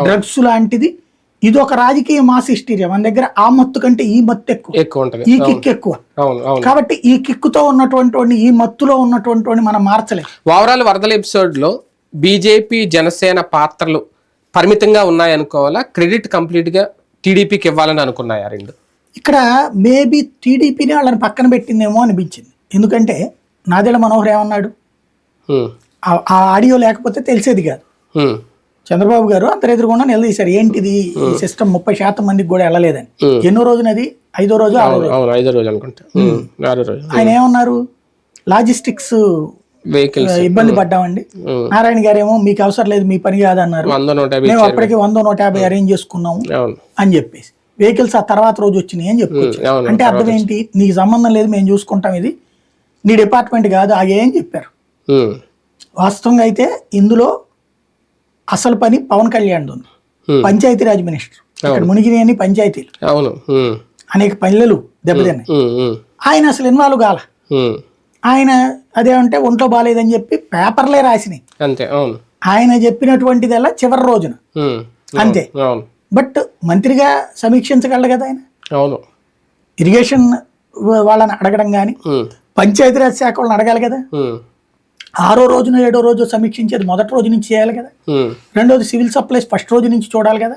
Drugs లాంటిది. ఇది ఒక రాజకీయ మాస్ హిస్టీరియా. మన దగ్గర ఆ మత్తు కంటే ఈ మత్తు ఎక్కువ. ఎక్కువ ఉంటది. ఈ కిక్ ఎక్కువ. కాబట్టి ఈ కిక్కుతో ఉన్నటువంటి ఈ మత్తులో ఉన్నటువంటి మనం మార్చలేం. ఓవరాల్ వరదల ఎపిసోడ్లో బీజేపీ జనసేన పాత్రలు పరిమితంగా ఉన్నాయనుకోవాలా? క్రెడిట్ కంప్లీట్గా టీడీపీకి ఇవ్వాలని అనుకున్నాయా రెండు? ఇక్కడ మేబీ టీడీపీని వాళ్ళని పక్కన పెట్టిందేమో అనిపించింది. ఎందుకంటే నాదెళ్ళ మనోహర్ ఏమన్నాడు. ఆ- ఆడియో లేకపోతే తెలిసేది కాదు. చంద్రబాబు గారు అందరు ఎదురుకుండా నిలదీశారు ఏంటిది? ఈ సిస్టమ్ ముప్పై శాతం మందికి కూడా వెళ్ళలేదని. ఎన్నో రోజునది? ఐదో రోజు ఐదో రోజు అనుకుంటా. ఆయన ఏమన్నారు? లాజిస్టిక్స్ వెహికల్స్ ఇబ్బంది పడ్డామండి. నారాయణ గారు ఏమో మీకు అవసరం లేదు మీ పని కాదన్నారు. మేము అప్పటికి వంద నూట యాభై అరేంజ్ చేసుకున్నాము అని చెప్పేసి. వెహికల్స్ ఆ తర్వాత రోజు వచ్చినాయి అని చెప్పుకోవచ్చు అంటే అర్థం ఏంటి నీకు సంబంధం లేదు మేము చూసుకుంటాం ఇది. నీ డిపార్ట్మెంట్ కాదు ఆగే అని చెప్పారు. వాస్తవంగా అయితే ఇందులో అసలు పని పవన్ కళ్యాణ్ ఉంది. హ్మ్. పంచాయతీరాజ్ మినిస్టర్. ఇక్కడ మునిగినాయని పంచాయతీలు. అవును. అనేక పల్లెలు దెబ్బతిన్నాయి. ఆయన అసలు ఇన్వాల్వ్ కాల. ఆయన అదేమంటే ఒంట్లో బాగాలేదని చెప్పి పేపర్లే రాసినాయి. అంతే. అవును. ఆయన చెప్పినటువంటిదల్లా చివరి రోజున. అంతే. బట్ మంత్రిగా సమీక్షించగలడు కదా ఆయన? అవును. ఇరిగేషన్ వాళ్ళని అడగడం కానీ. పంచాయతీరాజ్ శాఖ వాళ్ళని అడగాలి కదా. ఆరో రోజున ఏడో రోజు సమీక్షించేది మొదటి రోజు నుంచి చేయాలి కదా. రెండోది సివిల్ సప్లైస్ ఫస్ట్ రోజు నుంచి చూడాలి కదా